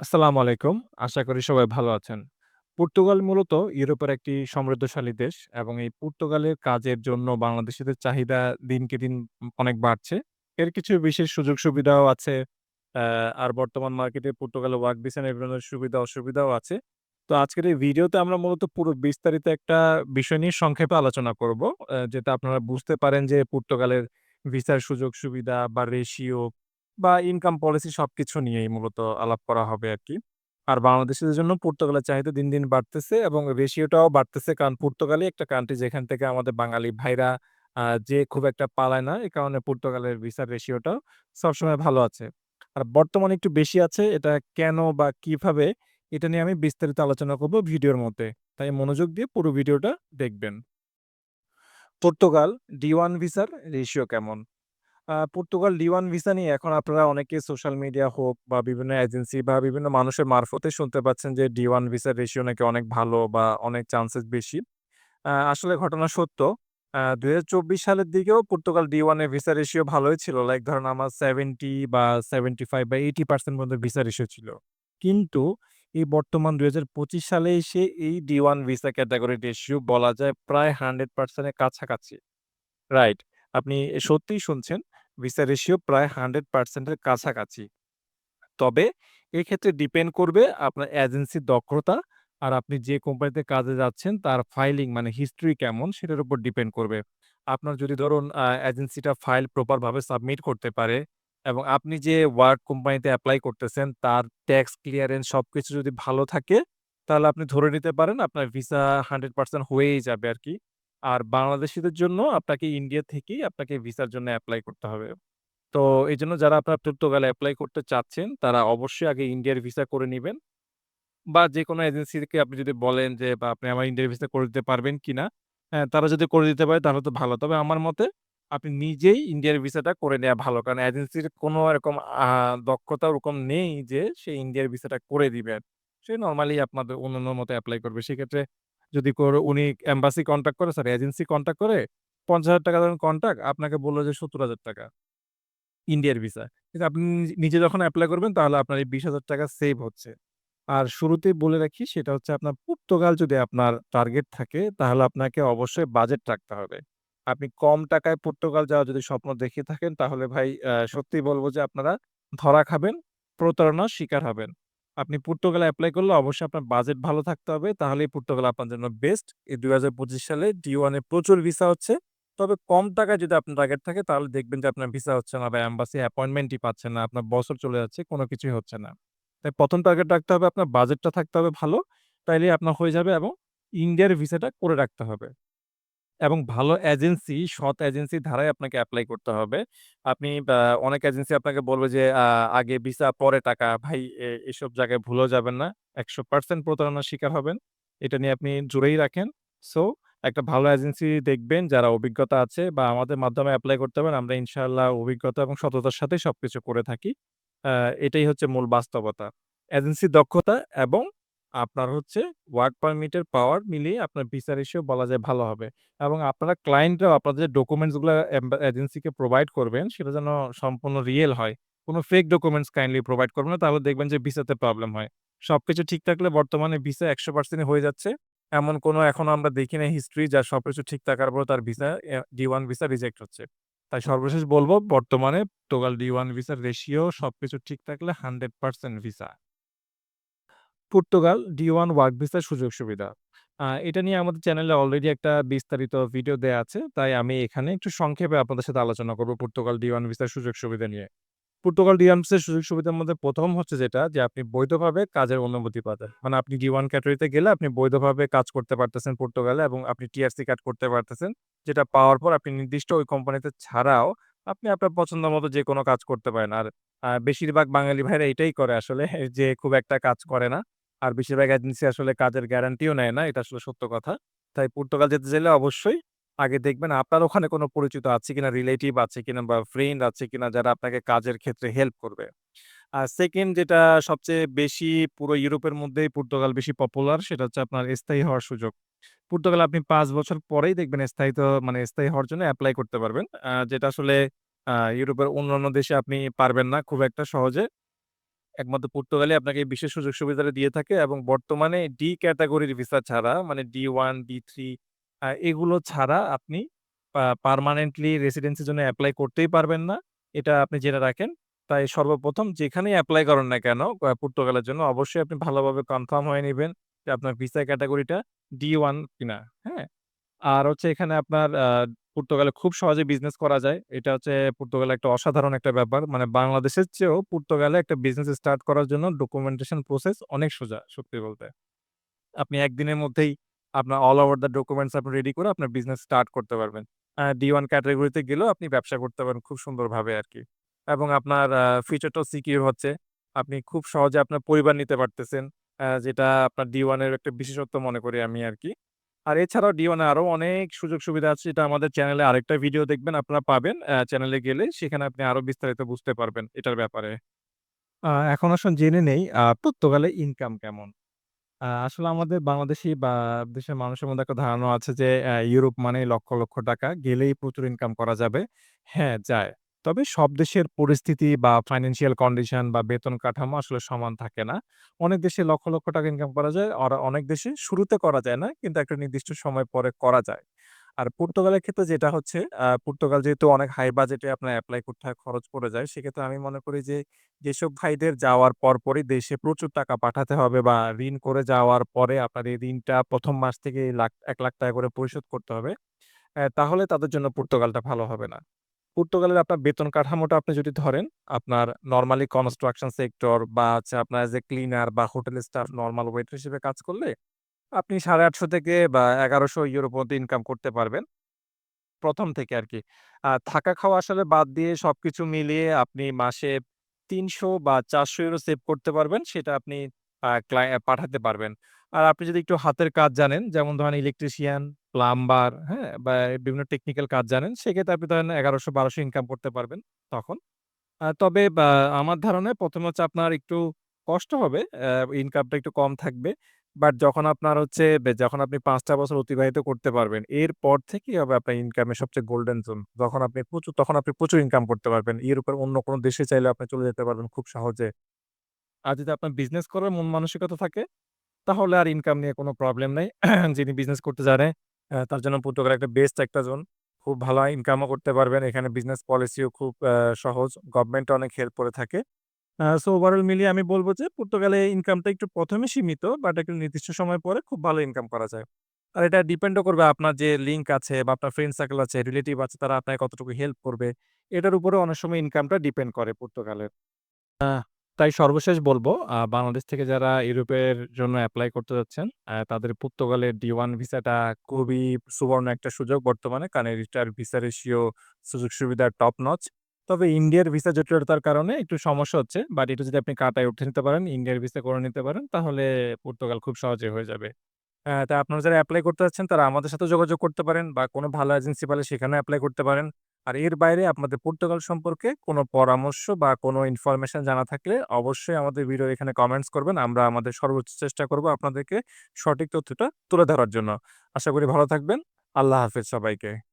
আসসালামু আলাইকুম। আশা করি সবাই ভালো আছেন। পর্তুগাল মূলত ইউরোপের একটি সমৃদ্ধশালী দেশ এবং এই পর্তুগালের কাজের জন্য বাংলাদেশিদের চাহিদা দিনকে দিন অনেক বাড়ছে। এর কিছু বিশেষ সুযোগ সুবিধাও আছে। আর বর্তমান মার্কেটে পর্তুগালে ওয়ার্ক ভিসা নিয়ে বিভিন্ন সুবিধা, অসুবিধাও আছে। তো আজকের এই ভিডিওতে আমরা মূলত পুরো বিস্তারিত একটা বিষয় নিয়ে সংক্ষেপে আলোচনা করব। যাতে আপনারা বুঝতে পারেন যে পর্তুগালের ভিসার সুযোগ সুবিধা বা রেশিও বা ইনকাম পলিসি সবকিছু নিয়েই মূলত আলাপ করা হবে আর কি আর বাংলাদেশীদের জন্য পর্তুগালের চাহিদা দিন, দিন বাড়তেছে এবং রেশিওটাও বাড়তেছে। কারণ পর্তুগালই একটা কান্ট্রি যেখান থেকে আমাদের বাঙালি ভাইরা আ যেয়ে খুব একটা পালায় না। এ কারণে পর্তুগালের ভিসার রেশিওটাও সবসময় ভালো আছে। আর বর্তমানে একটু বেশি আছে। এটা কেন বা কীভাবে? এটা নিয়ে আমি বিস্তারিত আলোচনা করব ভিডিওর মধ্যে। তাই মনোযোগ দিয়ে পুরো ভিডিওটা দেখবেন। পর্তুগাল ডি-1 ভিসার রেশিও কেমন? পর্তুগাল ডি-1 ভিসা নিয়ে এখন আপনারা অনেকে সোশ্যাল মিডিয়া হোক বা বিভিন্ন এজেন্সি বা বিভিন্ন মানুষের মারফতে শুনতে পাচ্ছেন যে ডি-1 ভিসার রেশিও নাকি অনেক ভালো বা অনেক চান্সেস বেশি। আসলে ঘটনা সত্য। আ ২০২৪ সালের দিকেও পর্তুগাল ডি-1 এর ভিসা রেশিও ভালোই ছিল। লাইক ধরেন আমার 70 বা 75 বা 80% পর্যন্ত ভিসা রেশিও ছিল। কিন্তু এই বর্তমান ২০২৫ সালে এসে এই ডি-1 ভিসা ক্যাটেগরি রেশিও বলা যায় প্রায় 100% এর কাছাকাছি। রাইট। আপনি সত্যিই শুনছেন। ভিসা রেশিও প্রায় হান্ড্রেড পার্সেন্টের কাছাকাছি। তবে এক্ষেত্রে ডিপেন্ড করবে আপনার এজেন্সির দক্ষতা আর আপনি যে কোম্পানিতে কাজে যাচ্ছেন তার ফাইলিং মানে হিস্ট্রি কেমন সেটার উপর ডিপেন্ড করবে। আপনার যদি ধরুন এজেন্সিটা ফাইল প্রপার ভাবে সাবমিট করতে পারে এবং আপনি যে ওয়ার্ক কোম্পানিতে অ্যাপ্লাই করতেছেন তার ট্যাক্স ক্লিয়ারেন্স সবকিছু যদি ভালো থাকে, তাহলে আপনি ধরে নিতে পারেন আপনার ভিসা 100% হয়েই যাবে আরকি। আর বাংলাদেশীদের জন্য আপনাকে ইন্ডিয়া থেকেই আপনাকে ভিসার জন্য এপ্লাই করতে হবে। তো এজন্য যারা আপনার পর্তুগালে এপ্লাই করতে চাচ্ছেন, তারা অবশ্যই আগে ইন্ডিয়ার ভিসা করে নিবেন। বা যেকোনো এজেন্সিকে আপনি যদি বলেন যে বা আপনি আমার ইন্ডিয়ার ভিসা করে দিতে পারবেন কিনা? হ্যাঁ, তারা যদি করে দিতে পারে তাহলে তো ভালো। তবে আমার মতে আপনি নিজেই ইন্ডিয়ার ভিসাটা করে নেয়া ভালো। কারণ এজেন্সির কোনো এরকম দক্ষতা ওরকম নেই যে সে ইন্ডিয়ার ভিসাটা করে দিবে। সে নরমালি আপনাদের অন্যান্যর মতো এপ্লাই করবে। সেক্ষেত্রে যদি কোর উনি এম্বাসি কন্ট্যাক্ট করে সরি এজেন্সি কনট্যাক্ট করে পঞ্চাশ ৳৫০,০০০ ধরেন কন্ট্রাক্ট আপনাকে বলল যে ৳৭০,০০০ ইন্ডিয়ার ভিসা। কিন্তু আপনি নিজে যখন অ্যাপ্লাই করবেন তাহলে আপনার এই ৳২০,০০০ সেভ হচ্ছে। আর শুরুতেই বলে রাখি সেটা হচ্ছে আপনার পর্তুগাল যদি আপনার টার্গেট থাকে তাহলে আপনাকে অবশ্যই বাজেট রাখতে হবে। আপনি কম টাকায় পর্তুগাল যাওয়ার যদি স্বপ্ন দেখে থাকেন তাহলে ভাই আ সত্যিই বলব যে আপনারা ধরা খাবেন, প্রতারণার শিকার হবেন। আপনি পর্তুগালে এপ্লাই করলে অবশ্যই আপনার বাজেট ভালো থাকতে হবে। তাহলেই পর্তুগাল আপনার জন্য বেস্ট। এই ২০২৫ সালে ডি-1 এ প্রচুর ভিসা হচ্ছে। তবে কম টাকায় যদি আপনার টার্গেট থাকে তাহলে দেখবেন যে আপনার ভিসা হচ্ছে না বা অ্যাম্বাসি অ্যাপয়েন্টমেন্টই পাচ্ছেন না। আপনার বছর চলে যাচ্ছে, কোনো কিছুই হচ্ছে না। তাই প্রথম টার্গেট রাখতে হবে আপনার বাজেটটা থাকতে হবে ভালো। তাইলে আপনার হয়ে যাবে এবং ইন্ডিয়ার ভিসাটা করে রাখতে হবে। এবং ভালো এজেন্সি, সৎ এজেন্সির ধারায় আপনাকে এপ্লাই করতে হবে। আপনি অনেক এজেন্সি আপনাকে বলবে যে আগে ভিসা পরে টাকা। ভাই এসব জায়গায় ভুলেও যাবেন না। ১০০% প্রতারণার শিকার হবেন। এটা নিয়ে আপনি জোরেই রাখেন। সো একটা ভালো এজেন্সি দেখবেন যারা অভিজ্ঞতা আছে বা আমাদের মাধ্যমে এপ্লাই করতে পারেন। আমরা ইনশাআল্লাহ অভিজ্ঞতা এবং সততার সাথেই সবকিছু করে থাকি। এটাই হচ্ছে মূল বাস্তবতা। এজেন্সির দক্ষতা এবং আপনার হচ্ছে ওয়ার্ক পারমিটের পাওয়ার মিলিয়ে আপনার ভিসা রেশিও বলা যায় ভালো হবে। এবং আপনারা ক্লায়েন্টরাও আপনাদের ডকুমেন্টসগুলা এম্বা এজেন্সিকে প্রোভাইড করবেন, সেটা যেন সম্পূর্ণ রিয়েল হয়। কোনো ফেক ডকুমেন্টস কাইন্ডলি প্রোভাইড করবেন না। তাহলে দেখবেন যে ভিসাতে প্রবলেম হয়। সবকিছু ঠিক থাকলে বর্তমানে ভিসা ১০০% হয়ে যাচ্ছে। এমন কোনো এখনও আমরা দেখি নাই হিস্ট্রি যার সবকিছু ঠিক থাকার পর তার visa D one visa reject হচ্ছে। তাই সর্বশেষ বলব, বর্তমানে পর্তুগাল ডি-1 ভিসার রেশিও সবকিছু ঠিক থাকলে 100% visa. Portugal D one work ভিসার সুযোগ সুবিধা। আ, এটা নিয়ে আমাদের চ্যানেলে অলরেডি একটা বিস্তারিত ভিডিও দেয়া আছে। তাই আমি এখানে একটু সংক্ষেপে আপনাদের সাথে আলোচনা করব পর্তুগাল ডি-1 ভিসার সুযোগ সুবিধা নিয়ে। পর্তুগাল ডি-1 ভিসার সুযোগ সুবিধার মধ্যে ১ম হচ্ছে যেটা, যে আপনি বৈধভাবে কাজের অনুমতি পাবেন। মানে আপনি ডি-1 ক্যাটেগরিতে গেলে আপনি বৈধভাবে কাজ করতে পারতেছেন পর্তুগালে এবং আপনি টিআরসি কার্ড করতে পারতেছেন। যেটা পাওয়ার পর আপনি নির্দিষ্ট ওই কোম্পানিতে ছাড়াও আপনি আপনার পছন্দ মতো যেকোনো কাজ করতে পারেন। আর, আ, বেশিরভাগ বাঙালি ভাইরা এটাই করে আসলে, যে খুব একটা কাজ করে না। আর বেশিরভাগ এজেন্সি আসলে কাজের গ্যারান্টিও নেয় না। এটা আসলে সত্য কথা। তাই পর্তুগাল যেতে চাইলে অবশ্যই আগে দেখবেন আপনার ওখানে কোনো পরিচিত আছে কিনা, রিলেটিভ আছে কিনা বা ফ্রেন্ড আছে কিনা যারা আপনাকে কাজের ক্ষেত্রে হেল্প করবে। আর সেকেন্ড যেটা সবচেয়ে বেশি পুরো ইউরোপের মধ্যেই পর্তুগাল বেশি পপুলার সেটা হচ্ছে আপনার স্থায়ী হওয়ার সুযোগ। পর্তুগালে আপনি পাঁচ বছর পরেই দেখবেন স্থায়িত মানে স্থায়ী হওয়ার জন্য অ্যাপ্লাই করতে পারবেন। যেটা আসলে ইউরোপের অন্যান্য দেশে আপনি পারবেন না খুব একটা সহজে। একমাত্র পর্তুগালই আপনাকে বিশেষ সুযোগ সুবিধাটা দিয়ে থাকে এবং বর্তমানে ডি ক্যাটাগরির ভিসা ছাড়া মানে ডি1, ডি3 থ্রি এগুলো ছাড়া আপনি পার্মানেন্টলি রেসিডেন্সির জন্য অ্যাপ্লাই করতেই পারবেন না। এটা আপনি জেনে রাখেন। তাই সর্বপ্রথম যেখানেই অ্যাপ্লাই করেন না কেন পর্তুগালের জন্য অবশ্যই আপনি ভালোভাবে কনফার্ম হয়ে নিবেন যে আপনার ভিসা ক্যাটাগরিটা ডি ওয়ান কিনা, হ্যাঁ? আর হচ্ছে এখানে আপনার পর্তুগালে খুব সহজে বিজনেস করা যায়। এটা হচ্ছে পর্তুগালে একটা অসাধারণ একটা ব্যাপার। মানে বাংলাদেশের চেয়েও পর্তুগালে একটা বিজনেস স্টার্ট করার জন্য ডকুমেন্টেশন প্রসেস অনেক সোজা, সত্যি বলতে। আপনি একদিনের মধ্যেই আপনার অল ওভার দ্যা ডকুমেন্টস আপনি রেডি করে আপনার বিজনেস স্টার্ট করতে পারবেন। আ ডি1 ক্যাটেগরিতে গেলেও আপনি ব্যবসা করতে পারেন খুব সুন্দরভাবে আর কি এবং আপনার ফিউচারটাও সিকিউর হচ্ছে। আপনি খুব সহজে আপনার পরিবার নিতে পারতেছেন। যেটা আপনার ডি1 এর একটা বিশেষত্ব মনে করি আমি আরকি। আর এছাড়াও ডি1 এ আরও অনেক সুযোগ সুবিধা আছে এটা আমাদের চ্যানেলে আরেকটা ভিডিও দেখবেন আপনারা পাবেন। অ্যা চ্যানেলে গেলে সেখানে আপনি আরও বিস্তারিত বুঝতে পারবেন এটার ব্যাপারে। আ এখন আসুন জেনে নেই পর্তুগালে ইনকাম কেমন? আসলে আমাদের বাংলাদেশী বা দেশের মানুষের মধ্যে একটা ধারণা আছে যে ইউরোপ মানেই লক্ষ, লক্ষ টাকা গেলেই প্রচুর ইনকাম করা যাবে। হ্যাঁ, যায়। তবে সব দেশের পরিস্থিতি বা ফাইন্যান্সিয়াল কন্ডিশন বা বেতন কাঠামো আসলে সমান থাকে না। অনেক দেশে লক্ষ, লক্ষ টাকা ইনকাম করা যায়। আর অনেক দেশে শুরুতে করা যায় না। কিন্তু একটা নির্দিষ্ট সময় পরে করা যায়। আর পর্তুগালের ক্ষেত্রে যেটা হচ্ছে পর্তুগাল যেহেতু অনেক হাই বাজেটে আপনার এপ্লাই করতে হয়, খরচ পড়ে যায়। সেক্ষেত্রে আমি মনে করি যে, যেসব ভাইদের যাওয়ার পরপরই দেশে প্রচুর টাকা পাঠাতে হবে বা ঋণ করে যাওয়ার পরে আপনার এই ঋণটা ১ম মাস থেকেই লাখ ৳১,০০,০০০ করে পরিশোধ করতে হবে। তাহলে তাদের জন্য পর্তুগালটা ভালো হবে না। পর্তুগালের আপনার বেতন কাঠামোটা আপনি যদি ধরেন, আপনার নরমালি কনস্ট্রাকশন সেক্টর বা হচ্ছে আপনার এজ এ ক্লিনার বা হোটেল স্টাফ নর্মাল ওয়েটার হিসেবে কাজ করলে আপনি ৳৮৫০ থেকে বা €১১০০ পর্যন্ত ইনকাম করতে পারবেন। প্রথম থেকে আরকি। আ থাকা খাওয়া আসলে বাদ দিয়ে সবকিছু মিলিয়ে আপনি মাসে ৩০০ বা €৪০০ সেভ করতে পারবেন। সেটা আপনি পাঠাতে পারবেন। আর আপনি যদি একটু হাতের কাজ জানেন, যেমন ধরেন ইলেকট্রিশিয়ান, প্লাম্বার, হ্যাঁ? বা বিভিন্ন টেকনিক্যাল কাজ জানেন, সেক্ষেত্রে আপনি ধরেন ১১০০-১২০০ ইনকাম করতে পারবেন তখন। তবে আমার ধারণায় ১ম হচ্ছে আপনার একটু কষ্ট হবে। ইনকামটা একটু কম থাকবে। বাট যখন আপনার হচ্ছে যখন আপনি ৫ টা বছর অতিবাহিত করতে পারবেন, এরপর থেকেই হবে আপনার ইনকামের সবচেয়ে গোল্ডেন জোন। যখন আপনি প্রচুর তখন আপনি প্রচুর ইনকাম করতে পারবেন। ইউরোপের অন্য কোনো দেশে চাইলে আপনি চলে যেতে পারবেন খুব সহজে। আর যদি আপনার বিজনেস করার মন মানসিকতা থাকে, তাহলে আর ইনকাম নিয়ে কোনো প্রবলেম নাই। যিনি বিজনেস করতে জানে, তার জন্য পর্তুগাল একটা বেস্ট একটা জোন। খুব ভালো ইনকামও করতে পারবেন। এখানে বিজনেস পলিসিও খুব সহজ। গভর্নমেন্ট অনেক হেল্প করে থাকে। সো ওভারঅল মিলিয়ে আমি বলব যে পর্তুগালে ইনকামটা একটু প্রথমে সীমিত, বাট একটু নির্দিষ্ট সময় পরে খুব ভালো ইনকাম করা যায়। আর এটা ডিপেন্ডও করবে আপনার যে লিঙ্ক আছে বা আপনার ফ্রেন্ড সার্কেল আছে, রিলেটিভ আছে তারা আপনাকে কতটুকু হেল্প করবে। এটার উপরে অনেক সময় ইনকামটা ডিপেন্ড করে পর্তুগালের। তাই সর্বশেষ বলব বাংলাদেশ থেকে যারা ইউরোপের জন্য এপ্লাই করতে যাচ্ছেন, আ তাদের পর্তুগালের ডি1 ভিসাটা খুবই সুবর্ণ একটা সুযোগ বর্তমানে। কারণ এটার ভিসা রেশিও সুযোগ সুবিধা টপ নচ। তবে ইন্ডিয়ার ভিসা জটিলতার কারণে একটু সমস্যা হচ্ছে। বাট এটা যদি আপনি কাটায় উঠে নিতে পারেন, ইন্ডিয়ার ভিসা করে নিতে পারেন, তাহলে পর্তুগাল খুব সহজে হয়ে যাবে। তা আপনারা যারা এপ্লাই করতে যাচ্ছেন তারা আমাদের সাথে যোগাযোগ করতে পারেন বা কোনো ভালো এজেন্সি পেলে সেখানেও এপ্লাই করতে পারেন। আর এর বাইরে আপনাদের পর্তুগাল সম্পর্কে কোনো পরামর্শ বা কোনো ইনফরমেশন জানা থাকলে অবশ্যই আমাদের ভিডিও এখানে কমেন্টস করবেন। আমরা আমাদের সর্বোচ্চ চেষ্টা করব আপনাদেরকে সঠিক তথ্যটা তুলে ধরার জন্য। আশা করি ভালো থাকবেন। আল্লাহ হাফেজ সবাইকে।